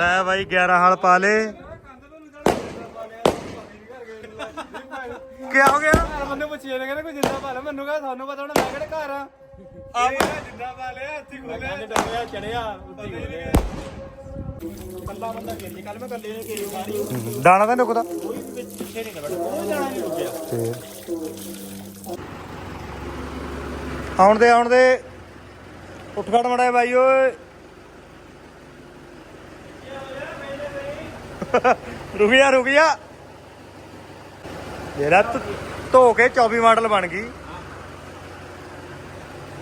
ਲੈ ਬਾਈ 11 ਹਲ ਪਾ ਲੇ ਕੀ ਹੋ ਗਿਆ? ਮੈਨੂੰ ਪੁੱਛਿਆ ਨੇ ਕਹਿੰਦੇ ਕੋਈ ਜਿੰਦਾ ਪਾ ਲੈ ਮੈਨੂੰ ਕਹਿੰਦਾ ਤੁਹਾਨੂੰ ਪਤਾ ਹੁਣ ਮੈਂ ਕਿਹੜੇ ਘਰ ਆ। ਆ ਜਿੰਦਾ ਪਾ ਲਿਆ ਹੱਥੀ ਖੋਲਿਆ ਡੱਬਿਆ ਚੜਿਆ ਉੱਤੀ ਖੋਲਿਆ ਕੱਲਾ ਬੰਦਾ ਖੇਲੀ ਕੱਲ ਮੈਂ ਕੱਲੇ ਨੇ ਖੇਲੀ ਸਾਰੀ ਦਾਣਾ ਤਾਂ ਨੁਕਦਾ ਕੋਈ ਪਿੱਛੇ ਨਹੀਂ ਵੜਦਾ ਉਹ ਜਾਣਾ ਨਹੀਂ ਰੁਕਿਆ ਆਉਣ ਦੇ ਆਉਣ ਦੇ। ਉੱਠ ਖੜ ਮੜਾ ਬਾਈ ਓਏ। ਰੁਕ ਜਾ ਰੁਕ ਜਾ ਜਿਹੜਾ ਧ- ਧੋ ਕੇ 24 ਮਾਡਲ ਬਣ ਗਈ।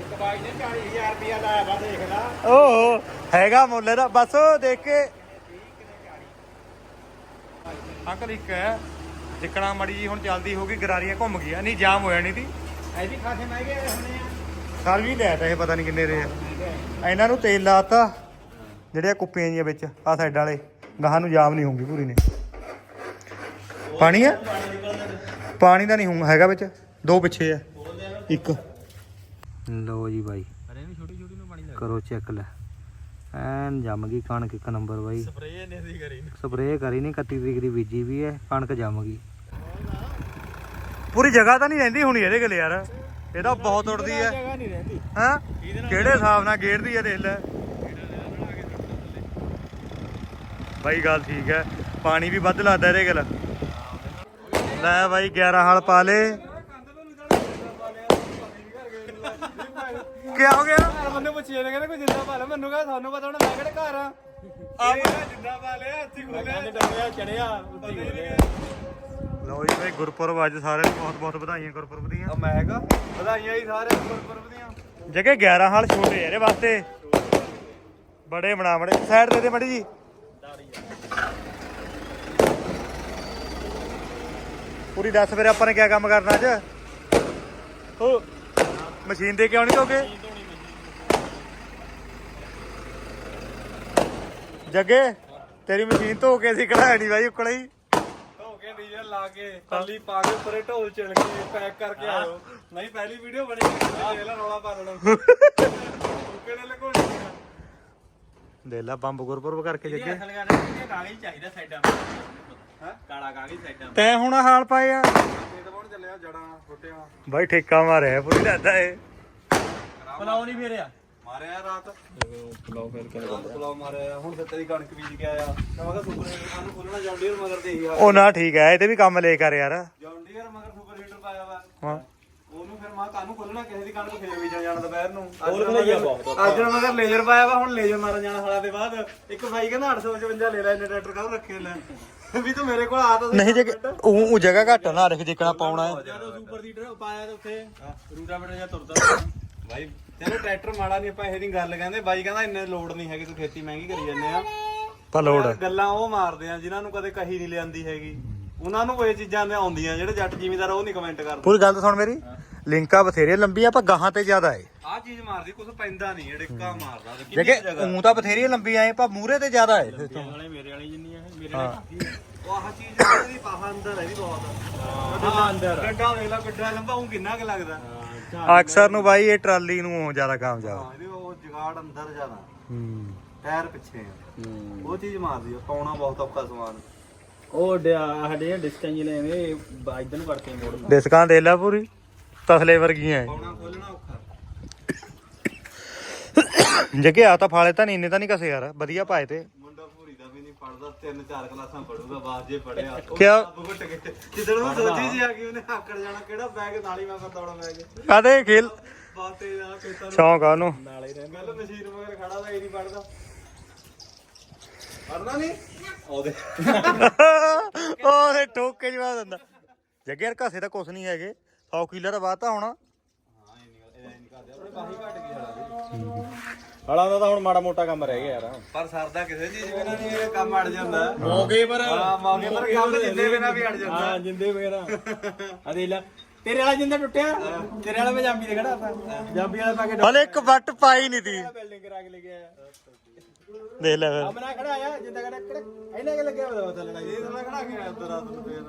ਇੱਕ ਬਾਈ ਨੇ 40000 ਰੁਪਿਆ ਲਾਇਆ ਵਾ ਦੇਖ ਲਾ ਓਹ ਹੈਗਾ ਮੁੱਲ ਦਾ ਬਸ ਦੇਖ ਕੇ। ਅੰਕਲ ਇੱਕ ਹੈ ਜਿੱਕਣਾ ਮੜੀ ਜੀ ਹੁਣ ਚੱਲਦੀ ਹੋਗੀ ਗਰਾਰੀਆਂ ਘੁੰਮ ਗਈਆਂ। ਨਹੀਂ ਜਾਮ ਹੋਇਆ ਨਹੀਂ ਦੀ। ਐਦੀ ਖਾਸੇ ਮਹਿੰਗੇ ਹੋਣੇ ਆ। ਸਰ ਵੀ ਤਾ ਇਹ ਪਤਾ ਨਹੀਂ ਕਿੰਨੇ ਦੇ ਆ। ਇਹਨਾਂ ਨੂੰ ਤੇਲ ਲਾਤਾ ਜਿਹੜੇ ਕੁੱਪੀਆਂ ਜੀਆਂ ਵਿੱਚ ਆ ਸਾਈਡ ਵਾਲੇ। ਗਾਹਾਂ ਨੂੰ ਜਾਮ ਨਹੀਂ ਹੋਊਗੀ ਪੂਰੀ ਨੇ ਪਾਣੀ ਆ? ਪਾਣੀ ਦਾ ਨਹੀਂ ਹੋਊ ਹੈਗਾ ਵਿੱਚ। ਦੋ ਪਿੱਛੇ ਆ। ਇੱਕ। ਲਓ ਜੀ ਬਾਈ। ਅਰੇ ਇਹਨੂੰ ਛੋਟੀ ਛੋਟੀ ਨੂੰ ਪਾਣੀ ਲੱਗ ਕਰੋ ਚੈੱਕ ਲੈ। ਐਨ ਜੰਮ ਗਈ ਕਣਕ ਇੱਕ ਨੰਬਰ ਬਾਈ। ਸਪਰੇਅ ਨੇ ਦੀ ਕਰੀ। ਸਪਰੇਅ ਕਰੀ ਨਹੀਂ 31 ਤਰੀਕ ਦੀ ਬੀਜੀ ਵੀ ਹੈ ਕਣਕ ਜੰਮ ਗਈ। ਪੂਰੀ ਜਗ੍ਹਾ ਤਾਂ ਨਹੀਂ ਰਹਿੰਦੀ ਹੁਣੀ ਇਹਦੇ ਕੋਲ ਯਾਰ। ਇਹਦਾ ਬਹੁਤ ਉੜਦੀ ਹੈ। ਜਗ੍ਹਾ ਨਹੀਂ ਰਹਿੰਦੀ। ਹਾਂ? ਕਿਹੜੇ ਹਿਸਾਬ ਨਾਲ ਗੇੜਦੀ ਹੈ ਦੇਖ ਲੈ। ਬਾਈ ਗੱਲ ਠੀਕ ਹੈ। ਪਾਣੀ ਵੀ ਵੱਧ ਲੱਗਦਾ ਇਹਦੇ ਕੋਲ। ਲੈ ਬਾਈ 11 ਹਲ ਪਾ ਲੇ ਕੀ ਹੋ ਗਿਆ? ਬੰਦੇ ਪੁੱਛਿਆ ਨੇ ਕਹਿੰਦੇ ਕੋਈ ਜਿੰਦਾ ਪਾ ਲੈ ਮੈਨੂੰ ਕਹਿੰਦਾ ਤੁਹਾਨੂੰ ਪਤਾ ਹੁਣ ਮੈਂ ਕਿਹੜੇ ਘਰ ਆ। ਆ ਜਿੰਦਾ ਪਾ ਲਿਆ ਹੱਥੀ ਖੋਲਿਆ। ਡੱਬਿਆ ਚੜਿਆ ਉੱਤੀ ਖੋਲਿਆ। ਲਓ ਜੀ ਬਾਈ ਗੁਰਪੁਰਬ ਅੱਜ ਸਾਰਿਆਂ ਨੂੰ ਬਹੁਤ ਬਹੁਤ ਵਧਾਈਆਂ ਗੁਰਪੁਰਬ ਦੀਆਂ। ਆ ਮੈਂ ਹੈਗਾ ਵਧਾਈਆਂ ਹੀ ਸਾਰੇ ਗੁਰਪੁਰਬ ਦੀਆਂ। ਜਗੇ 11 ਹਾਲ ਛੋਟੇ ਆ ਇਹਦੇ ਵਾਸਤੇ। ਬੜੇ ਬਣਾ ਬੜੇ ਸਾਈਡ ਦੇ ਦੇ ਮੜੀ ਜੀ। ਪੂਰੀ ਦੱਸ ਫਿਰ ਆਪਾਂ ਨੇ ਕੀ ਕੰਮ ਕਰਨਾ ਅੱਜ? ਉਹ। ਮਸ਼ੀਨ ਦੇ ਕਿਉਂ ਨਹੀਂ ਧੋਗੇ ਜੱਗੇ ਤੇਰੀ ਮਸ਼ੀਨ ਧੋ ਕੇ ਸੀ ਕਢਾਇਆ ਨਹੀਂ ਬਾਈ ਉਕੜਾ ਹੀ। ਧੋ ਕੇ ਡੀਜ਼ਲ ਲਾ ਕੇ। ਕੱਲੀ ਪਾ ਕੇ ਪਰੇ ਢੋਲ ਚਿਣ ਕੇ ਪੈਕ ਕਰਕੇ ਆਇਓ। ਨਹੀਂ ਪਹਿਲੀ ਵੀਡੀਓ ਬਣੀ ਦੇਖ ਲੈ ਰੌਲਾ ਪਾ ਲੈਣਾ ਕਿਹੜੇ ਲਗੋਣੀ ਦੇ ਲੈ ਬੰਬ ਗੁਰਪੁਰਬ ਕਰਕੇ ਜੱਗੇ। ਅਸਲ ਗੱਲ ਇਹ ਕਾਗਜ਼ ਚਾਹੀਦਾ ਸਾਈਡਾਂ। ਹਾਂ ਕਾਲਾ ਕਾਗਜ਼ ਸਾਈਡਾਂ ਤੈ ਹੁਣ ਹਾਲ ਇਹ ਚੱਲਿਆ ਜੜਾਂ ਫੁੱਟਿਆ ਬਾਈ ਠੇਕਾ ਮਾਰਿਆ ਪੂਰੀ ਦੱਸਦਾ ਏ ਪਲਾਉ ਨਹੀਂ ਫੇਰਿਆ। ਮਾਰਿਆ ਰਾਤ। ਪਲਾਉ ਫੇਰ ਕੇ ਪਲਾਉ ਮਾਰਿਆ ਹੁਣ ਤੇ ਤੇਰੀ ਕਣਕ ਬੀਜ ਕੇ ਆਇਆ। ਤਾਂ ਮੈਂ ਕਿਹਾ ਸੁਪਰ ਹੀਟਰ ਸਾਨੂੰ ਖੋਲਣਾ ਜੌਂਡੀਅਰ ਮਗਰ ਦੇ ਹੀ ਆ। ਉਹ ਨਾ ਠੀਕ ਹੈ ਇਹਦੇ ਵੀ ਕੰਮ ਲੈ ਕਰ ਯਾਰ। ਜੌਂਡੀਅਰ ਮਗਰ ਸੁਪਰ ਹੀਟਰ ਪਾਇਆ ਵਾ। ਹਾਂ। ਉਹਨੂੰ ਫਿਰ ਮਾਂ ਕਾਨੂੰ ਖੋਲਣਾ ਕਿਸੇ ਦੀ ਕਣਕ ਫੇਰ ਬੀਜਣ ਜਾਣਾ ਦੁਪਹਿਰ ਨੂੰ। ਅੱਜ ਨੂੰ ਮਗਰ ਲੇਜ਼ਰ ਪਾਇਆ ਵਾ ਹੁਣ ਲੇਜ਼ਰ ਮਾਰਨ ਜਾਣਾ ਸਾਲਾ ਦੇ ਬਾਅਦ। ਇੱਕ ਭਾਈ ਕਹਿੰਦਾ 855 ਲੈ ਲੈ ਇੰਨੇ ਟਰੈਕਟਰ ਕਾਹਨੂੰ ਰੱਖੇ ਲੈ। ਵੀ ਤੂੰ ਮੇਰੇ ਕੋਲ ਆ ਤਾਂ ਨਹੀਂ ਜੇ ਉਹ ਉਹ ਜਗ੍ਹਾ ਘੱਟ ਨਾ ਰੱਖ ਜਿੱਕਣਾ ਪਾਉਣਾ ਹੈ। ਜਦੋਂ ਸੁਪਰ ਹੀਟਰ ਪਾਇਆ ਤਾਂ ਉੱਥੇ। ਰੂਟਾ ਬੜਾ ਜਿਹਾ ਤੁਰਦਾ ਭਾਈ ਚਲੋ ਟਰੈਕਟਰ ਮਾੜਾ ਨਹੀਂ ਆਪਾਂ ਇਹ ਦੀ ਗੱਲ ਕਹਿੰਦੇ ਬਾਈ ਕਹਿੰਦਾ ਇੰਨੇ ਲੋਡ ਨਹੀਂ ਹੈਗੀ ਤੂੰ ਖੇਤੀ ਮਹਿੰਗੀ ਕਰੀ ਜਾਂਦੇ ਆ। ਪਰ ਲੋੜ ਹੈ। ਗੱਲਾਂ ਉਹ ਮਾਰਦੇ ਆ ਜਿਨ੍ਹਾਂ ਨੂੰ ਕਦੇ ਕਹੀ ਨਹੀਂ ਲਿਆਂਦੀ ਹੈਗੀ। ਉਹਨਾਂ ਨੂੰ ਇਹ ਚੀਜ਼ਾਂ ਦੇ ਆਉਂਦੀਆਂ ਜਿਹੜੇ ਜੱਟ ਜ਼ਿਮੀਦਾਰ ਉਹ ਨਹੀਂ ਕਮੈਂਟ ਕਰਦੇ। ਪੂਰੀ ਗੱਲ ਤਾਂ ਸੁਣ ਮੇਰੀ। ਲਿੰਕਾਂ ਬਥੇਰੇ ਲੰਬੀਆਂ ਪਰ ਗਾਹਾਂ ਤੇ ਜ਼ਿਆਦਾ ਏ। ਆਹ ਚੀਜ਼ ਮਾਰਦੀ ਕੁਝ ਪੈਂਦਾ ਨਹੀਂ ੜਿੱਕਾ ਮਾਰਦਾ ਤੇ ਜਗੇ ਉਂ ਤਾਂ ਬਥੇਰੀਆਂ ਲੰਬੀਆਂ ਏ ਪਰ ਮੂਰੇ ਤੇ ਜ਼ਿਆਦਾ ਏ। ਵਾਲੇ ਮੇਰੇ ਵਾਲੀ ਜਿੰਨੀ ਹੈ ਮੇਰੇ ਵਾਲੀ ਉਹ ਆਹ ਚੀਜ਼ ਇਹਦੀ ਪਾਹਾ ਅੰਦਰ ਹੈ ਇਹਦੀ ਬਹੁਤ ਹਾਂ ਅੰਦਰ ਗੱਡਾ ਦੇਖ ਲੈ ਗੱਡਾ ਲੰਬਾ ਉਹ ਕਿੰਨਾ ਕੁ ਲੱਗਦਾ। ਅਕਸਰ ਨੂੰ ਬਾਈ ਇਹ ਟਰਾਲੀ ਨੂੰ ਜ਼ਿਆਦਾ ਕਾਮਯਾਬ। ਹਾਂ ਇਹਦੇ ਉਹ ਜਗਾੜ ਅੰਦਰ ਜ਼ਿਆਦਾ। ਹੂੰ। ਟਾਇਰ ਪਿੱਛੇ ਆ। ਉਹ ਚੀਜ਼ ਮਾਰਦੀ ਆ ਪਾਉਣਾ ਬਹੁਤ ਔਖਾ ਸਮਾਨ। ਉਹ ਸਾਡੇ ਡਿਸਕਾਂ ਜੀ ਲੈਵੇਂ ਨੂੰ ਵੜ ਕੇ ਮੋੜ। ਡਿਸਕਾਂ ਦੇ ਲੈ ਪੂਰੀ। ਤਸਲੇ ਵਰਗੀਆਂ ਖੋਲਣਾ ਔਖਾ। ਜਗੇ ਆ ਤਾਂ ਫਾਲੇ ਤਾਂ ਨਹੀਂ ਇੰਨੇ ਤਾਂ ਨਹੀਂ ਕਸੇ ਯਾਰ। ਵਧੀਆ ਪਾਏ ਤੇ। ਮੁੰਡਾ ਭੂਰੀ ਦਾ ਵੀ ਨਹੀਂ ਪੜਦਾ ਤਿੰਨ ਚਾਰ ਕਲਾਸਾਂ ਪੜੂਗਾ ਬਾਅਦ ਜੇ ਪੜਿਆ ਕਿਆ? ਘੁੱਟ ਕੇ ਜਿੱਦਣ ਉਹ ਸੋਚੀ ਸੀ ਆ ਕਿ ਉਹਨੇ ਆਕੜ ਜਾਣਾ ਕਿਹੜਾ ਬੈਗ ਨਾਲ ਹੀ ਮੈਂ ਬਤੌੜਾ ਬੈਗ ਕਾਦੇ ਖੇਲ। ਬਾਤੇ ਜਾ ਖੇਤਾਂ ਨੂੰ ਸ਼ੌਂਕ ਆ ਉਹਨੂੰ। ਨਾਲੇ ਰਹਿੰਦਾ। ਗੱਲ ਮਸ਼ੀਨ ਮਗਰ ਖੜਾ ਦਾ ਇਹ ਨਹੀਂ ਪੜਦਾ। ਪੜਦਾ ਨਹੀਂ? ਉਹਦੇ ਉਹਦੇ ਠੋਕੇ ਜਵਾਬ ਦਿੰਦਾ। ਜੱਗੇ ਯਾਰ ਘਸੇ ਤਾਂ ਕੁਛ ਨਹੀਂ ਹੈਗੇ। 100 ਕਿਲੋ ਦਾ ਹੋਣਾ। ਹਾਂ ਇਹ ਨਹੀਂ ਇਹ ਨਹੀਂ ਕਰਦੇ ਆਪਣੇ ਬਾਹੀ ਘਟ ਗਈ ਸਾਲਾ ਹਲਾਂ ਦਾ ਤਾਂ ਹੁਣ ਮਾੜਾ ਮੋਟਾ ਕੰਮ ਰਹਿ ਗਿਆ ਯਾਰ। ਪਰ ਸਰਦਾ ਕਿਸੇ ਚੀਜ਼ ਬਿਨਾ ਨਹੀਂ ਇਹ ਕੰਮ ਅੜ ਜਾਂਦਾ। ਮੌਕੇ ਪਰ। ਹਾਂ ਮੌਕੇ ਪਰ ਕੰਮ ਜਿੰਦੇ ਬਿਨਾ ਵੀ ਅੜ ਜਾਂਦਾ। ਹਾਂ ਜਿੰਦੇ ਵਗੈਰਾ ਆ ਦੇ ਲੈ ਤੇਰੇ ਵਾਲਾ ਜਿੰਦਾ ਟੁੱਟਿਆ ਤੇਰੇ ਵਾਲਾ ਮੈਂ ਜਾਂਬੀ ਦੇ ਖੜਾ ਆਪਾਂ ਜਾਂਬੀ ਵਾਲਾ ਪਾ ਕੇ ਹਲੇ ਇੱਕ ਵੱਟ ਪਾਈ ਨਹੀਂ ਤੀ। ਬਿਲਡਿੰਗ ਕਰਾ ਕੇ ਲੈ ਕੇ ਆਇਆ। ਦੇਖ ਲੈ ਫਿਰ। ਅਮਨਾ ਖੜਾ ਆਇਆ ਜਿੰਦਾ ਖੜਾ ਕਿਹੜਾ ਇਹਨੇ ਕਿ ਲੱਗਿਆ ਵਾ ਪਤਾ ਲੜਾਈ ਇਹ ਤਾਂ ਖੜਾ ਕੇ ਆਇਆ ਉੱਧਰ ਰਾਤ ਨੂੰ ਫੇਰ।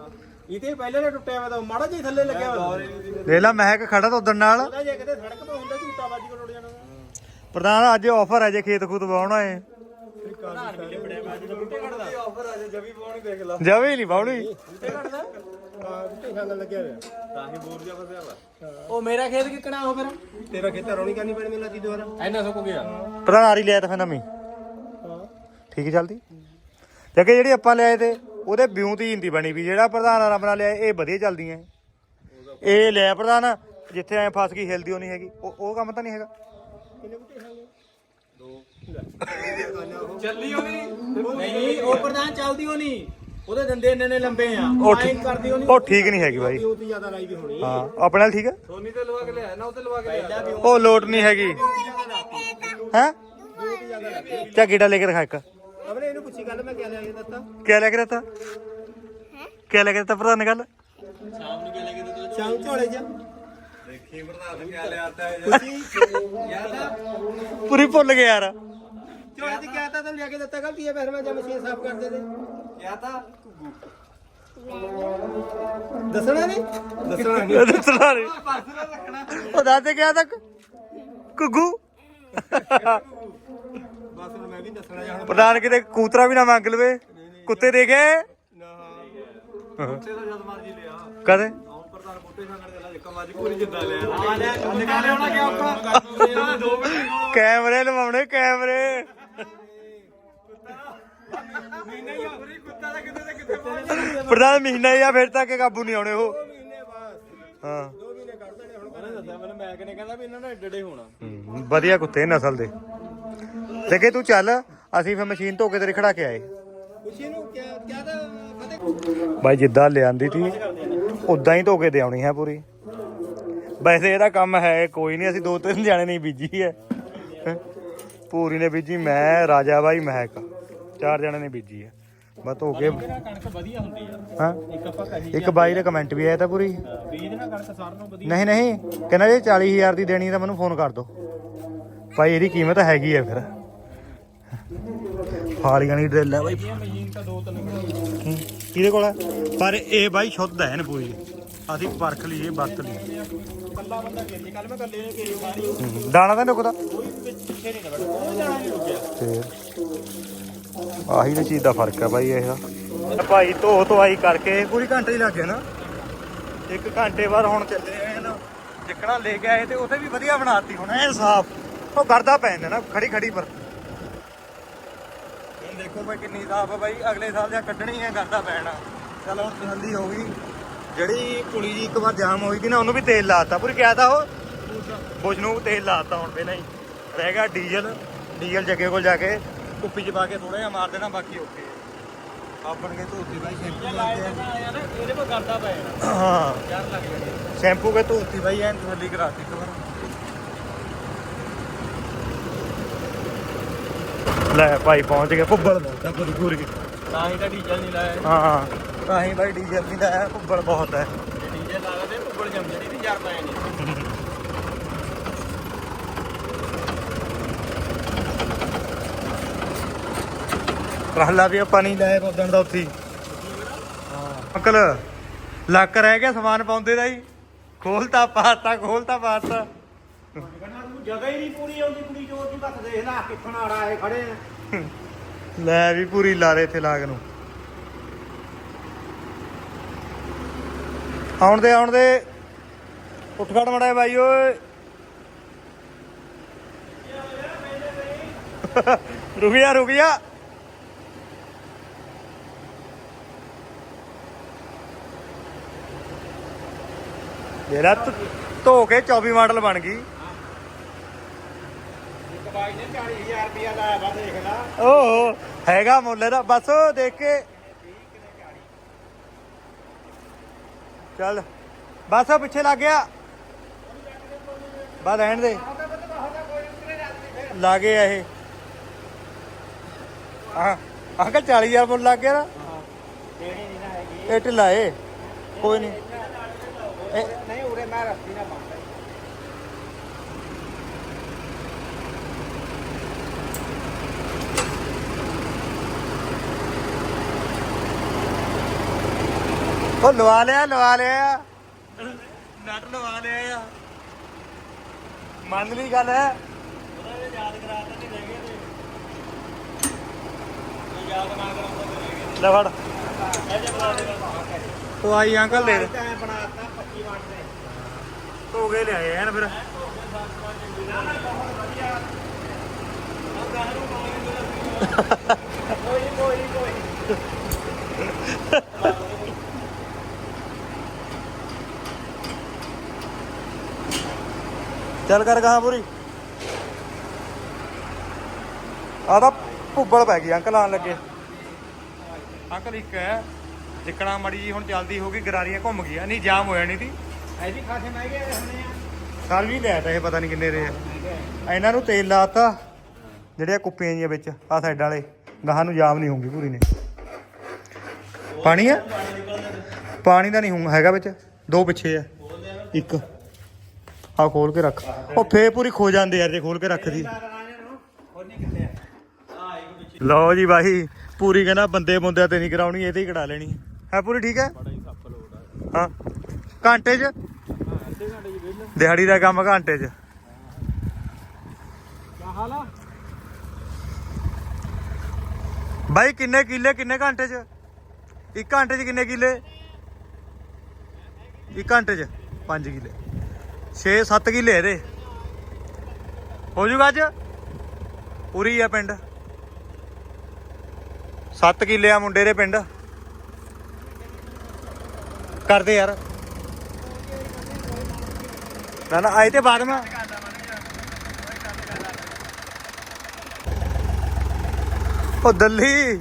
ਇਹ ਤੇ ਪਹਿਲੇ ਨੇ ਟੁੱਟਿਆ ਵਾ ਤਾਂ ਮਾੜਾ ਜਿਹਾ ਥੱਲੇ ਲੱਗਿਆ ਵਾ ਦੇਖ ਲੈ ਮਹਿਕ ਖੜਾ ਤਾਂ ਉਦਣ ਨਾਲ। ਉਹਦਾ ਜੇ ਕਿਤੇ ਸੜਕ ਤੇ ਹੁੰਦਾ ਝੂਟਾ ਵੱਜ ਕੇ ਟੁੱਟ ਜਾਣਾ। ਪ੍ਰਧਾਨ ਅੱਜ ਆਫਰ ਹੈ ਜੇ ਖੇਤ ਖੂਤ ਵਾਉਣਾ ਏ ਪ੍ਰਧਾਨ ਵੀ ਲਿਬੜਿਆ ਮੈਂ ਜਦੋਂ ਬੁੱਟੇ ਕੱਢਦਾ। ਆਫਰ ਆ ਜਾ ਜਵੀ ਪਾਉਣੀ ਦੇਖ ਲਾ। ਜਾਵੇ ਨਹੀਂ ਬਾਉਣੀ ਬੁੱਟੇ ਕੱਢਦਾ? ਹਾਂ ਬੁੱਟੇ ਖਾਣ ਲੱਗਿਆ ਰਿਹਾ ਤਾਂ ਹੀ ਬੋਰ ਜਾ ਫਸਿਆ ਵਾ। ਉਹ ਮੇਰਾ ਖੇਤ ਕਿਕਣਾ ਹੋ ਫਿਰ? ਤੇਰਾ ਖੇਤਾਂ ਰੌਣੀ ਕਰਨੀ ਪੈਣੀ ਮੈਨੂੰ ਲੱਗੀ ਦੁਬਾਰਾ। ਐਨਾ ਸੁੱਕ ਗਿਆ। ਪ੍ਰਧਾਨ ਆਰੀ ਲਿਆ ਤਾਂ ਫਿਰ ਨਵੀਂ। ਠੀਕ ਚੱਲਦੀ? ਜੱਗੇ ਜਿਹੜੀ ਆਪਾਂ ਲਿਆਏ ਤੇ ਉਹਦੇ ਬਿਊ ਤੀ ਹਿੰਦੀ ਬਣੀ ਵੀ ਜਿਹੜਾ ਪ੍ਰਧਾਨ ਆਰਾਮ ਨਾਲ ਲਿਆ ਇਹ ਵਧੀਆ ਚੱਲਦੀਆਂ ਇਹ। ਇਹ ਲਿਆ ਪ੍ਰਧਾਨ ਜਿੱਥੇ ਐ ਫਸ ਗਈ ਹਿਲਦੀ ਉਹ ਨਹੀਂ ਹੈਗੀ। ਉਹ ਉਹ ਕੰਮ ਤਾਂ ਨਹੀਂ ਹੈਗਾ। ਚੱਲੀ ਉਹ ਨਹੀਂ ਨਹੀਂ ਉਹ ਪ੍ਰਧਾਨ ਚੱਲਦੀ ਉਹ ਨਹੀਂ ਉਹਦੇ ਦੰਦੇ ਇੰਨੇ ਨੇ ਲੰਬੇ ਆ। ਉਹ ਠੀਕ ਕਰਦੀ ਉਹ ਨਹੀਂ ਉਹ ਠੀਕ ਨਹੀਂ ਹੈਗੀ ਬਾਈ। ਉਹ ਤੇ ਜ਼ਿਆਦਾ ਲਾਈ ਵੀ ਹੋਣੀ ਹਾਂ ਆਪਣੇ ਨਾਲ ਠੀਕ ਹੈ ਸੋਨੀ ਤੇ ਲਵਾ ਕੇ ਲਿਆ ਨਾ ਉਹ ਤੇ ਲਵਾ ਕੇ ਪਹਿਲਾਂ ਵੀ ਉਹ ਲੋਟ ਨਹੀਂ ਹੈਗੀ। ਹੈ? ਚਾ ਗੀਟਾ ਲੈ ਕੇ ਇੱਕ। ਗੱਲ ਮੈਂ ਕਿਆ ਲਿਆ ਕੇ ਦਿੱਤਾ? ਕਿਆ ਲੈ ਕੇ ਦਿੱਤਾ? ਕਿਆ ਲੈ ਕੇ ਦਿੱਤਾ ਪ੍ਰਧਾਨ ਨੇ ਗੱਲ? ਸ਼ਾਮ ਨੂੰ ਲੈ ਕੇ ਦੋ ਚਾਉ ਝੋਲੇ ਚ ਦੇਖੀ ਪ੍ਰਧਾਨ ਕਿਆ ਲਿਆਤਾ ਹੈ ਪੁੱਛੀ ਯਾਦ ਆ? ਪੂਰੀ ਭੁੱਲ ਗਿਆ ਯਾਰ। ਝੋਲੇ ਚ ਕਿਆ ਤਾਂ ਲਿਆ ਕੇ ਦਿੱਤਾ ਗਲਤੀ ਹੈ ਫਿਰ ਮੈਂ ਮਸ਼ੀਨ ਸਾਫ਼ ਕਰਦੇ ਤੇ ਕਿਆ ਤਾਂ? ਦੱਸਣਾ ਨਹੀਂ? ਦੱਸਣਾ ਨਹੀਂ। ਦੱਸਣਾ ਨੀ। ਪਰਸਰਾ ਰੱਖਣਾ। ਉਹ ਦਾਦੇ ਕਿਹਾ ਤੱਕ? ਕੁੱਗੂ ਬਸ ਹੁਣ ਮੈਂ ਵੀ ਦੱਸਣਾ ਜਾਂ ਹੁਣ ਪ੍ਰਧਾਨ ਕਿਤੇ ਕੂਤਰਾ ਵੀ ਨਾ ਮੰਗ ਲਵੇ। ਕੁੱਤੇ ਦੇ ਗਏ ਨਾ ਉੱਥੇ ਤਾਂ ਜਦ ਮਰਜ਼ੀ ਲਿਆ। ਕਦੇ ਹੁਣ ਪ੍ਰਧਾਨ ਬੂਟੇ ਸੰਗਣ ਦੇ ਲਾ ਇੱਕ ਮਾਜੀ ਪੂਰੀ ਜਿੱਦਾਂ ਲਿਆ ਆ ਲੈ ਨਿਕਾਲੇ ਹੋਣਾ ਕਿ ਔਖਾ ਦੋ ਮਿੰਟ ਕੈਮਰੇ ਲਵਾਉਣੇ ਕੈਮਰੇ। ਮਹੀਨਾ ਹੀ ਹੋਰੀ ਕੁੱਤਾ ਦਾ ਕਿਤੇ ਤੇ ਕਿਤੇ ਪਹੁੰਚ ਪ੍ਰਧਾਨ ਮਹੀਨਾ ਹੀ ਆ ਫਿਰ ਤੱਕ ਕਾਬੂ ਨਹੀਂ ਆਉਣੇ ਉਹ। ਹਾਂ। ਦੋ ਮਹੀਨੇ ਕੱਢ ਦੇਣੇ ਹੁਣ। ਕਹਿੰਦਾ ਦੱਸਿਆ ਮੈਨੂੰ ਮੈਂ ਕਹਿੰਦਾ ਵੀ ਇਹਨਾਂ ਨੇ ਏਡੇ ਏਡੇ ਹੋਣਾ। ਵਧੀਆ ਕੁੱਤੇ ਨਸਲ ਦੇ। ਦੇਖੇ ਤੂੰ ਚੱਲ ਅਸੀਂ ਫਿਰ ਮਸ਼ੀਨ ਧੋ ਕੇ ਤੇਰੇ ਖੜਾ ਕੇ ਆਏ। ਪੁੱਛੀ ਨੂੰ ਕਿਆ ਕਿਆ ਦਾ ਫਤਿਹ ਬਾਈ ਜਿੱਦਾਂ ਲਿਆਂਦੀ ਤੀ ਉਦਾਂ ਹੀ ਧੋ ਕੇ ਦੇ ਆਉਣੀ ਹੈ ਪੂਰੀ। ਵੈਸੇ ਇਹਦਾ ਕੰਮ ਹੈ ਕੋਈ ਨਹੀਂ ਅਸੀਂ ਦੋ ਤਿੰਨ ਜਾਣੇ ਨਹੀਂ ਬੀਜੀ ਹੈ। ਪੂਰੀ ਨੇ ਬੀਜੀ ਮੈਂ ਰਾਜਾ ਬਾਈ ਮਹਿਕ। ਚਾਰ ਜਣੇ ਨੇ ਬੀਜੀ ਹੈ। ਬਸ ਧੋ ਕੇ ਕਣਕ ਵਧੀਆ ਹੁੰਦੀ ਆ। ਹਾਂ? ਇੱਕ ਆਪਾਂ ਕਹੀ ਇੱਕ ਬਾਈ ਦੇ ਕਮੈਂਟ ਵੀ ਆਇਆ ਤਾਂ ਪੂਰੀ। ਬੀਜ ਨਾਲ ਕਣਕ ਸਾਰਿਆਂ ਨੂੰ ਵਧੀਆ। ਨਹੀਂ ਨਹੀਂ ਕਹਿੰਦਾ ਜੇ 40000 ਦੀ ਦੇਣੀ ਤਾਂ ਮੈਨੂੰ ਫੋਨ ਕਰ ਦੋ। ਭਾਈ ਇਹਦੀ ਕੀਮਤ ਹੈਗੀ ਹੈ ਫਿਰ। ਫਾਲੀਆਂ ਦੀ ਡਰਿੱਲ ਹੈ ਬਾਈ। ਇਹ ਮਸ਼ੀਨ ਤਾਂ ਦੋ ਤਿੰਨ ਕਿਲੋ ਹੈ ਪਰ ਇਹ ਬਾਈ ਸ਼ੁੱਧ ਹੈ ਨਾ ਪੂਰੀ। ਅਸੀਂ ਪਰਖ ਲਈਏ ਵਰਤ ਲਈਏ ਕੱਲਾ ਬੰਦਾ ਘੇਰੀ ਕੱਲ ਮੈਂ ਕੱਲੇ ਨੇ ਘੇਰੀ ਮਾਰੀ ਦਾਣਾ ਤਾਂ ਨੁਕਦਾ ਪਿੱਛੇ ਨਹੀਂ ਆਹੀ ਤੇ ਚੀਜ਼ ਦਾ ਫ਼ਰਕ ਹੈ ਬਾਈ ਇਹਦਾ ਭਾਈ ਧੋ ਧੋਾਈ ਕਰਕੇ ਪੂਰੀ ਘੰਟੇ ਹੀ ਲੱਗ ਗਿਆ ਨਾ। ਇੱਕ ਘੰਟੇ ਬਾਅਦ ਹੁਣ ਚੱਲੇ ਆਏ ਨਾ ਜਿੱਕਣਾ ਲੈ ਕੇ ਆਏ ਤੇ ਉਹਦੇ ਵੀ ਵਧੀਆ ਬਣਾਤੀ ਹੁਣ ਐ ਸਾਫ਼। ਉਹ ਕਰਦਾ ਪੈ ਜਾਂਦਾ ਨਾ ਖੜੀ ਖੜੀ ਪਰ। ਦੇਖੋ ਭਾਈ ਕਿੰਨੀ ਸਾਫ਼ ਹੈ ਬਾਈ ਅਗਲੇ ਸਾਲ ਜਾਂ ਕੱਢਣੀ ਹੈ ਕਰਦਾ ਪੈਣਾ। ਚਲ ਹੁਣ ਤਸੱਲੀ ਹੋ ਗਈ। ਜਿਹੜੀ ਪੁਲੀ ਜੀ ਇੱਕ ਵਾਰ ਜਾਮ ਹੋਈ ਸੀ ਨਾ ਉਹਨੂੰ ਵੀ ਤੇਲ ਲਾਤਾ। ਪੂਰੀ ਕਿਹਾ ਤਾ ਉਹ? ਬੁਝ ਨੂੰ ਤੇਲ ਲਾਤਾ ਹੁਣ ਪਹਿਲਾਂ ਹੀ ਰਹਿ ਗਿਆ ਡੀਜ਼ਲ ਡੀਜ਼ਲ ਜੱਗੇ ਕੋਲ ਜਾ ਕੇ ਕੁੱਪੀ ਚ ਪਾ ਕੇ ਥੋੜਾ ਜਿਹਾ ਮਾਰ ਦੇਣਾ ਬਾਕੀ ਓਕੇ। ਆਪਣ ਕੇ ਧੋਤੀ ਬਾਈ ਸ਼ੈਂਪੂ ਆਇਆ ਨਾ ਇਹਦੇ ਕੋਲ ਕਰਦਾ ਪੈ ਜਾਣਾ ਹਾਂ। ਯਾਰ ਲੱਗ ਜਾਣੀ ਸ਼ੈਂਪੂ ਕੇ ਧੋਤੀ ਬਾਈ ਐਨ ਤਸੱਲੀ ਕਰਾਤੀ ਇੱਕ ਵਾਰ ਲੈ ਭਾਈ ਪਹੁੰਚ ਗਏ ਭੁੱਬਲ ਬੋਲਦਾ ਪੂਰੀ ਪੂਰੀ ਤਾਂ ਹੀ ਤਾਂ ਡੀਜ਼ਲ ਨਹੀਂ ਲਾਇਆ। ਹਾਂ। ਤਾਂ ਹੀ ਬਾਈ ਡੀਜ਼ਲ ਨਹੀਂ ਦਾ ਭੁੱਬਲ ਬਹੁਤ ਹੈ। ਡੀਜ਼ਲ ਲਾ ਦੇ ਉੱਪਰ ਜੰਮ ਜਣੀ ਤੇ ਯਾਰ ਪਾਇਆ ਨਹੀਂ ਪ੍ਰਹਲਾ ਵੀ ਆਪਾਂ ਨਹੀਂ ਲਾਇਆ ਦਾ ਉੱਥੇ ਹੀ। ਅੰਕਲ ਲੱਕ ਰਹਿ ਗਿਆ ਸਮਾਨ ਪਾਉਂਦੇ ਦਾ ਹੀ। ਖੋਲਤਾ ਪਾਤਾ ਖੋਲਤਾ ਪਾਤਾ। ਜਗ੍ਹਾ ਹੀ ਨਹੀਂ ਪੂਰੀ ਆਉਂਦੀ, ਕੁੜੀ ਜੋ ਤੂੰ ਤੱਕ ਦੇਖ ਲੈ, ਕਿੱਥੋਂ ਆੜਾ ਆਏ ਖੜੇ ਆ। ਲੈ ਵੀ ਪੂਰੀ ਲਾ ਦੇ ਇੱਥੇ ਲਾਗ ਨੂੰ। ਆਉਣ ਦੇ ਆਉਣ ਦੇ ਉੱਠ ਖੜ ਮੜਾ ਬਾਈ, ਓਏ। ਰੁਕ ਜਾ ਰੁਕ ਜਾ। ਮੇਰਾ ਧੋ ਕੇ 24 ਮਾਡਲ ਬਣ ਗਈ। ਬਾਈ ਨੇ 40000 ਰੁਪਇਆ ਲਾਇਆ ਵਾ ਦੇਖ ਲੈ। ਓਹ ਹੈਗਾ ਮੁੱਲ ਦਾ ਬਸ ਉਹ ਦੇਖ ਕੇ। ਚੱਲ ਬਸ ਉਹ ਪਿੱਛੇ ਲੱਗ ਗਿਆ। ਬਾ ਰਹਿਣ ਦੇ। ਲਾਗੇ ਆ ਇਹ। ਹਾਂ ਅੰਕਲ 40000 ਮੁੱਲ ਲੱਗ ਗਿਆ ਨਾ? ਇਹ ਢਿੱਲਾ ਏ ਕੋਈ ਨਹੀਂ ਨਹੀਂ ਉਰੇ ਮੈਂ ਰਸਤੀ ਨਾ ਉਹ ਲਵਾ ਲਿਆ ਲਵਾ ਲਿਆ। ਨਟ ਲਵਾ ਲਿਆ ਆ। ਮੰਨ ਲਈ ਗੱਲ ਹੈ। ਉਹਦਾ ਯਾਦ ਕਰਾਤਾ ਨਹੀਂ ਰਹਿ ਗਏ ਤੇ। ਲੈ ਫੜ। ਤੂੰ ਆਈ ਅੰਕਲ ਦੇ। ਦੇ ਐ ਬਣਾਤਾ 25 ਵਾਟ ਦੇ ਧੋ ਕੇ ਲਿਆਏ ਐਨ ਫਿਰ। ਚੱਲ ਕਰ ਗਾਂ ਪੂਰੀ। ਆ ਤਾਂ ਭੁੱਬਲ ਪੈ ਗਈ ਅੰਕਲ ਆਣ ਲੱਗੇ। ਅੰਕਲ ਇੱਕ ਹੈ ਜਿੱਕਣਾ ਮੜੀ ਜੀ ਹੁਣ ਚੱਲਦੀ ਹੋਗੀ ਗਰਾਰੀਆਂ ਘੁੰਮ ਗਈਆਂ। ਨਹੀਂ ਜਾਮ ਹੋਇਆ ਨਹੀਂ ਤੀ। ਐ ਵੀ ਖਾਸੇ ਮਹਿੰਗੇ ਹੋਣੇ ਆ। ਸਾਲ ਵੀ ਲਿਆ ਤਾਂ ਇਹ ਪਤਾ ਨਹੀਂ ਕਿੰਨੇ ਦੇ ਆ। ਇਹਨਾਂ ਨੂੰ ਤੇਲ ਲਾਤਾ ਜਿਹੜੇ ਆ ਕੁੱਪੀਆਂ ਜੀਆਂ ਵਿੱਚ ਆ ਸਾਈਡ ਵਾਲੇ। ਗਾਹਾਂ ਨੂੰ ਜਾਮ ਨਹੀਂ ਹੋਊਗੀ ਪੂਰੀ ਨੇ। ਪਾਣੀ ਆ? ਪਾਣੀ ਦਾ ਨਹੀਂ ਹੋਊਗਾ ਹੈਗਾ ਵਿੱਚ ਦੋ ਪਿੱਛੇ ਆ। ਇੱਕ। ਆ ਖੋਲ ਕੇ ਰੱਖ। ਉਹ ਫੇਰ ਪੂਰੀ ਖੋ ਜਾਂਦੇ ਯਾਰ ਜੇ ਖੋਲ ਕੇ ਰੱਖਦੀ। ਲਓ ਜੀ ਬਾਈ, ਪੂਰੀ ਕਹਿੰਦਾ ਬੰਦੇ ਬੰਦਿਆਂ ਤੇ ਨਹੀਂ ਕਰਾਉਣੀ, ਇਹ ਹੀ ਕਢਾ ਲੈਣੀ। ਹੈ ਪੂਰੀ ਠੀਕ ਹੈ? ਹਾਂ। ਘੰਟੇ 'ਚ? ਦਿਹਾੜੀ ਦਾ ਕੰਮ ਘੰਟੇ 'ਚ। ਬਾਈ, ਕਿੰਨੇ ਕਿੱਲੇ, ਕਿੰਨੇ ਘੰਟੇ 'ਚ? ਇੱਕ ਘੰਟੇ 'ਚ ਕਿੰਨੇ ਕਿੱਲੇ? ਇੱਕ ਘੰਟੇ 'ਚ 5 ਕਿੱਲੇ। 6-7 ਕਿੱਲੇ ਇਹਦੇ। ਹੋ ਜੂਗਾ ਅੱਜ? ਪੂਰੀ ਆ ਪਿੰਡ। 7 ਕਿੱਲੇ ਆ ਮੁੰਡੇ ਦੇ ਪਿੰਡ। ਕਰਦੇ ਯਾਰ। ਨਾ ਨਾ ਆਏ ਤੇ ਬਾਅਦ ਮੈਂ। ਉਹ ਦੱਲੀ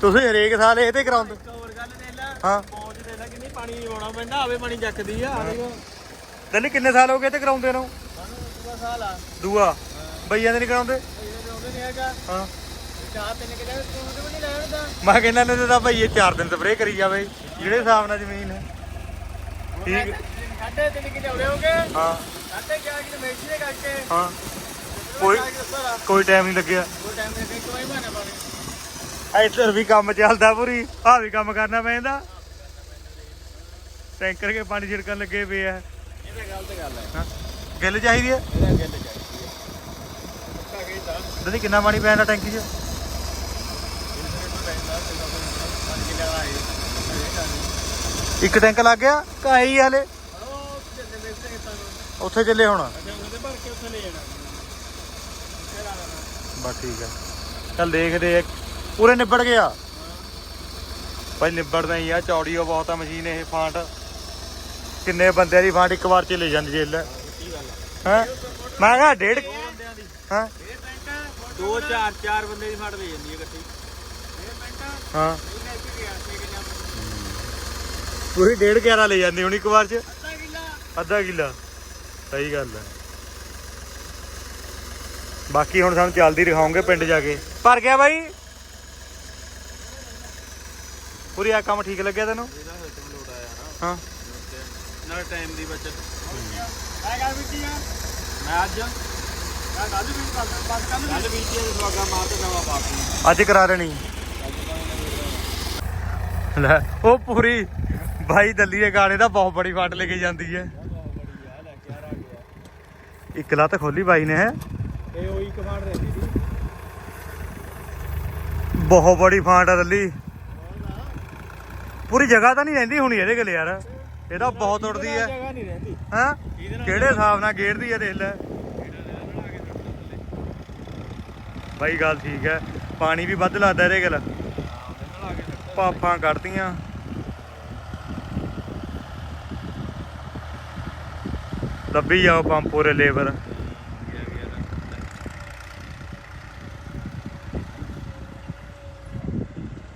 ਤੁਸੀਂ ਹਰੇਕ ਸਾਲ ਇਹ ਤੇ ਕਰਾਉਂਦੇ। ਹੋਰ ਗੱਲ ਦੇ ਲੈ। ਹਾਂ। ਪਹੁੰਚ ਦੇ ਲੈ ਕਿੰਨੀ ਪਾਣੀ ਪਾਉਣਾ ਪੈਂਦਾ ਆਵੇ ਪਾਣੀ ਚੱਕਦੀ ਆ ਆ। ਦੱਲੀ ਕਿੰਨੇ ਸਾਲ ਹੋ ਗਏ ਤੇ ਕਰਾਉਂਦੇ ਨੂੰ? ਸਾਨੂੰ ਸਾਲ ਆ। ਦੂਆ? ਬਈਆਂ ਦੇ ਨਹੀਂ ਕਰਾਉਂਦੇ? ਇਹ ਆਉਂਦੇ ਨਹੀਂ ਹੈਗਾ। ਹਾਂ। ਚਾਹ ਤਿੰਨ ਕਿਲੇ ਤੂੰ ਤੇ ਨਹੀਂ ਲੈਣ ਦਾ ਮੈਂ ਕਹਿੰਦਾ ਨੇ ਤਾਂ ਭਈਏ 4 ਦਿਨ ਸਪਰੇਅ ਕਰੀ ਜਾਵੇ ਜਿਹੜੇ ਹਿਸਾਬ ਨਾਲ ਜ਼ਮੀਨ ਹੈ। ਠੀਕ। ਸਾਡੇ ਤਿੰਨ ਕਿਲੇ ਉੜੇ ਹੋਗੇ। ਹਾਂ। ਸਾਡੇ ਕਿਆ ਕਿ ਮੇਸ਼ੀ ਦੇ ਕਰਕੇ। ਹਾਂ। ਕੋਈ ਕੋਈ ਕੋਈ ਟਾਈਮ ਨਹੀਂ ਲੱਗਿਆ ਟਾਈਮ ਦੇ ਵਿੱਚ ਕੋਈ ਬਹਾਨਾ ਪਾਣੀ ਇੱਧਰ ਵੀ ਕੰਮ ਚੱਲਦਾ ਪੂਰੀ ਆਹ ਵੀ ਕੰਮ ਕਰਨਾ ਪੈਂਦਾ ਟੈਂਕਰ ਕੇ ਪਾਣੀ ਛਿੜਕਣ ਲੱਗੇ ਪਏ ਆ। ਇਹ ਤਾਂ ਗਲਤ ਗੱਲ ਹੈ। ਹਾਂ ਗਿੱਲ ਚਾਹੀਦੀ ਹੈ? ਇਹਦਾ ਗੱਲ ਚਾਹੀਦੀ ਹੈ। ਪੱਕਾ ਕਹਿੰਦਾ ਦੱਲੀ ਕਿੰਨਾ ਪਾਣੀ ਪੈਂਦਾ ਟੈਂਕੀ 'ਚ? ਪੰਜ ਕਿਲੇ ਵਾਲਾ ਹੈ ਇੱਕ ਟੈਂਕ ਲੱਗ ਗਿਆ ਕਾਹੀ ਹਲੇ ਉਹ ਜਿੱਦੇ ਉੱਥੇ ਚੱਲੇ ਹੁਣ। ਅੱਛਾ ਉਹਦੇ ਭਰ ਕੇ ਉੱਥੇ ਲੈ ਜਾਣਾ ਫਿਰ ਆ ਲੈਣਾ ਬਸ ਠੀਕ ਹੈ। ਚੱਲ ਦੇਖਦੇ ਆ। ਪੂਰੇ ਨਿਬੜ ਗਿਆ। ਭਾਈ ਨਿਬੜਦਾ ਹੀ ਆ ਚੌੜੀ ਉਹ ਬਹੁਤ ਆ ਮਸ਼ੀਨ ਇਹ ਫਾਂਟ। ਕਿੰਨੇ ਬੰਦਿਆਂ ਦੀ ਫਾਂਟ ਇੱਕ ਵਾਰ ਚ ਲੈ ਜਾਂਦੀ ਜੇਲ ਹੈ? ਮੈਂ ਕਿਹਾ ਡੇਢ ਦੀ ਹਾਂ ਚਾਰ ਚਾਰ ਬੰਦੇ ਦੀ ਫੜ ਲੈ ਜਾਂਦੀ ਹੈ ਇਕੱਠੀ। ਪੂਰੀ ਡੇਢ ਗਿਆਰਾ ਲੈ ਜਾਂਦੀ ਹੁਣ ਇੱਕ ਵਾਰ ਚ? ਅੱਧਾ ਕਿੱਲਾ। ਅੱਧਾ ਕਿੱਲਾ ਸਹੀ ਗੱਲ ਹੈ। ਬਾਕੀ ਹੁਣ ਸਾਨੂੰ ਚੱਲਦੀ ਦਿਖਾਉਂਗੇ ਪਿੰਡ ਜਾ ਕੇ। ਭਰ ਗਿਆ ਬਾਈ? ਪੂਰੀ ਆ ਕੰਮ ਠੀਕ ਲੱਗਿਆ ਤੈਨੂੰ? ਹਾਂ। ਨਾਲ ਟਾਈਮ ਦੀ ਬਚਤ। ਮੈਂ ਗੱਲ ਬੀਤੀ ਆ। ਮੈਂ ਅੱਜ ਮੈਂ ਕੱਲ ਵੀ ਕੱਲ ਬਸ ਕੱਲ ਕੱਲ ਬੀਤੀ ਆ ਸਵਾਗਾ ਮਾਰ ਤੇ ਨਵਾਂ ਬਾਪੂ ਅੱਜ ਕਰਾ ਲੈਣੀ ਲੈ ਉਹ ਪੂਰੀ ਭਾਈ ਦੱਲੀ ਦੇ ਗਾਣੇ ਦਾ ਬਹੁਤ ਬੜੀ ਫਾਟ ਲੈ ਕੇ ਜਾਂਦੀ ਹੈ। ਇੱਕ ਲੱਤ ਖੋਲੀ ਬਾਈ ਨੇ। ਹੈ ਇਹ ਉਹੀ ਕਮਾਂਡ ਰਹਿੰਦੀ ਸੀ। ਬਹੁਤ ਬੜੀ ਫਾਂਟ ਆ ਦੱਲੀ। ਪੂਰੀ ਜਗ੍ਹਾ ਤਾਂ ਨਹੀਂ ਰਹਿੰਦੀ ਹੁਣੀ ਇਹਦੇ ਕੋਲ ਯਾਰ। ਇਹਦਾ ਬਹੁਤ ਉੜਦੀ ਹੈ। ਜਗ੍ਹਾ ਨਹੀਂ ਰਹਿੰਦੀ। ਹਾਂ? ਕਿਹੜੇ ਹਿਸਾਬ ਨਾਲ ਗੇੜਦੀ ਹੈ ਦੇਖ ਲੈ। ਬਾਈ ਗੱਲ ਠੀਕ ਹੈ। ਪਾਣੀ ਵੀ ਵੱਧ ਲੱਗਦਾ ਇਹਦੇ ਕੋਲ। ਪਾਪਾਂ ਕੱਢਦੀਆਂ। ਲੱਭੀ ਜਾਓ ਪੰਪ ਪੂਰੇ ਲੇਬਰ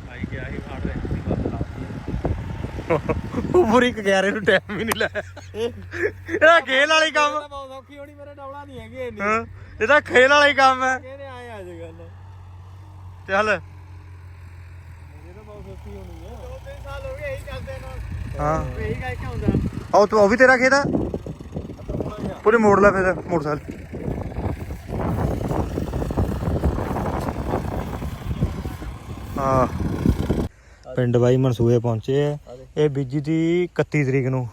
ਭਾਈ ਗਿਆ ਹੀ ਫਾੜ ਰਹਿੰਦੀ ਬਸ ਉਹ ਪੂਰੀ ਇੱਕ ਗਿਆਰੇ ਨੂੰ ਟਾਈਮ ਹੀ ਨਹੀਂ ਲਾਇਆ ਇਹਦਾ ਖੇਲ ਵਾਲੀ ਕੰਮ। ਬਹੁਤ ਔਖੀ ਹੋਣੀ ਮੇਰੇ ਡੌਲਾ ਨਹੀਂ ਹੈਗੇ ਇੰਨੀ ਇਹਦਾ ਖੇਲ ਵਾਲਾ ਹੀ ਕੰਮ ਹੈ। ਕਿਹਨੇ ਆਏ ਅੱਜ ਗੱਲ ਚੱਲ। ਇਹ ਤਾਂ ਬਹੁਤ ਔਖੀ ਹੋਣੀ ਹੈ ਦੋ ਤਿੰਨ ਸਾਲ ਹੋ ਗਏ ਇਹੀ ਚੱਲਦੇ ਨਾ ਹਾਂ। ਇਹੀ ਕਹਿ ਕੇ ਹੁੰਦਾ ਉਹ ਤੂੰ ਉਹ ਵੀ ਤੇਰਾ ਖੇਤ ਆ? ਪੂਰੇ ਮੋੜ ਲੈ ਫਿਰ ਮੋਟਰਸਾਈਕਲ। ਹਾਂ ਪਿੰਡ ਬਾਈ ਮਨਸੂਏ ਪਹੁੰਚੇ ਆ। ਇਹ ਬੀਜੀ ਦੀ 31 ਤਰੀਕ ਨੂੰ।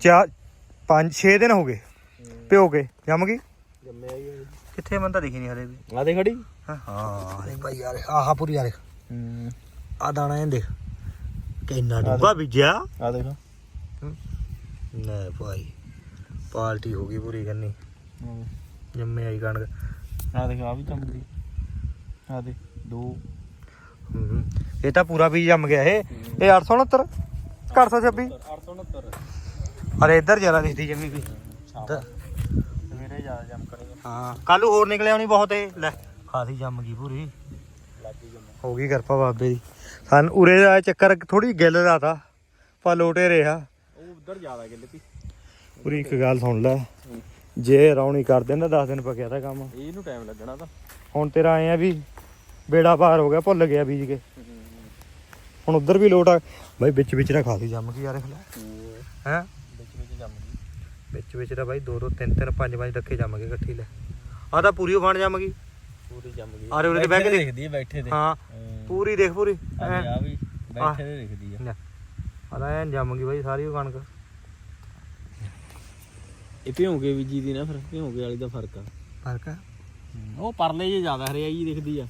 ਚਾਰ 5 6 ਦਿਨ ਹੋ ਗਏ। ਭਿਓ ਕੇ ਜੰਮ ਗਈ? ਜੰਮਿਆ ਹੀ ਕਿੱਥੇ ਮੰਦਾ ਦਿਖੀ ਨਹੀਂ ਹਲੇ ਵੀ। ਆ ਦੇ ਖੜੀ ਹਾਂ। ਹਾਂ ਭਾਈ ਯਾਰ ਆਹ ਪੂਰੀ ਯਾਰ ਹੂੰ। ਆ ਦਾਣਾ ਇਹ ਦੇਖ। ਕਿੰਨਾ ਡੂੰਗਾ ਬੀਜਿਆ। ਆ ਦੇਖ। ਨਾ ਭਾਈ ਪਾਲਟੀ ਹੋ ਗਈ ਪੂਰੀ ਕੰਨੀ। ਜੰਮੇ ਆਈ ਕਣਕ। ਆ ਦੇਖ ਆ ਵੀ ਚਮਕਦੀ ਆ ਦੇ ਦੋ। ਹੂੰ। ਇਹ ਤਾਂ ਪੂਰਾ ਬੀਜ ਜੰਮ ਗਿਆ ਇਹ। ਇਹ 869 426 869 ਅਰੇ ਇੱਧਰ ਜਰਾ ਦਿਖਦੀ ਜੰਮੀ ਵੀ। ਸਵੇਰੇ ਜ਼ਿਆਦਾ ਜਮ ਕਰੇਗਾ ਹਾਂ ਕੱਲ ਹੋਰ ਨਿਕਲੇ ਆਉਣੀ ਬਹੁਤ। ਇਹ ਲੈ ਖਾਸੀ ਜੰਮ ਗਈ ਪੂਰੀ। ਹੋ ਗਈ ਕਿਰਪਾ ਬਾਬੇ ਦੀ। ਸਾਨੂੰ ਉਰੇ ਦਾ ਚੱਕਰ ਥੋੜੀ ਗਿੱਲ ਦਾ ਤਾ ਪਰ ਲੋਟੇ ਰਿਹਾ। ਉਹ ਉਧਰ ਜ਼ਿਆਦਾ ਗਿੱਲ ਤੀ ਪੂਰੀ ਇੱਕ ਗੱਲ ਸੁਣ ਲੈ। ਜੇ ਰੌਣੀ ਕਰ ਦਿੰਦਾ 10 ਦਿਨ ਪਕਿਆ ਤਾਂ ਕੰਮ। ਇਹਨੂੰ ਟਾਈਮ ਲੱਗਣਾ ਤਾਂ। ਹੁਣ ਤੇਰਾ ਆਏ ਆ ਵੀ ਬੇੜਾ ਪਾਰ ਹੋ ਗਿਆ ਭੁੱਲ ਗਿਆ ਬੀਜ ਕੇ। ਹੁਣ ਉਧਰ ਵੀ ਲੋਟ ਆ। ਬਾਈ ਵਿੱਚ ਵਿੱਚ ਤਾਂ ਖਾਸੀ ਜੰਮ ਗਈ ਯਾਰ ਹੈ ਵਿੱਚ ਵਿੱਚ ਜੰਮ ਗਈ ਵਿੱਚ ਵਿੱਚ ਤਾਂ ਬਾਈ 2 2 3 3 5 5 ਡੱਕੇ ਜੰਮ ਗਏ ਇਕੱਠੀ ਲੈ। ਆ ਤਾਂ ਪੂਰੀ ਬਣ ਜੰਮ ਗਈ। ਪੂਰੀ ਜੰਮ ਗਈ। ਆਰੇ ਉਰੇ ਤੇ ਬਹਿ ਕੇ ਦੇਖ। ਦਿਖਦੀ ਹੈ ਬੈਠੇ ਤੇ ਹਾਂ ਪੂਰੀ ਦੇਖ ਪੂਰੀ। ਆ ਵੀ- ਬੈਠੇ ਤੇ ਦਿਖਦੀ ਆ। ਆ ਤਾਂ ਐਨ ਜੰਮ ਗਈ ਬਾਈ ਸਾਰੀ ਓ ਕਣਕ। ਇਹ ਭਿਉਂਕੇ ਬੀਜੀ ਦੀ ਨਾ ਫਿਰ ਭਿਉਂਕੇ ਵਾਲੀ ਦਾ ਫ਼ਰਕ ਆ। ਫ਼ਰਕ ਆ? ਉਹ ਪਰਲੇ ਜੇ ਜ਼ਿਆਦਾ ਹਰਿਆਈ ਦਿਖਦੀ ਆ।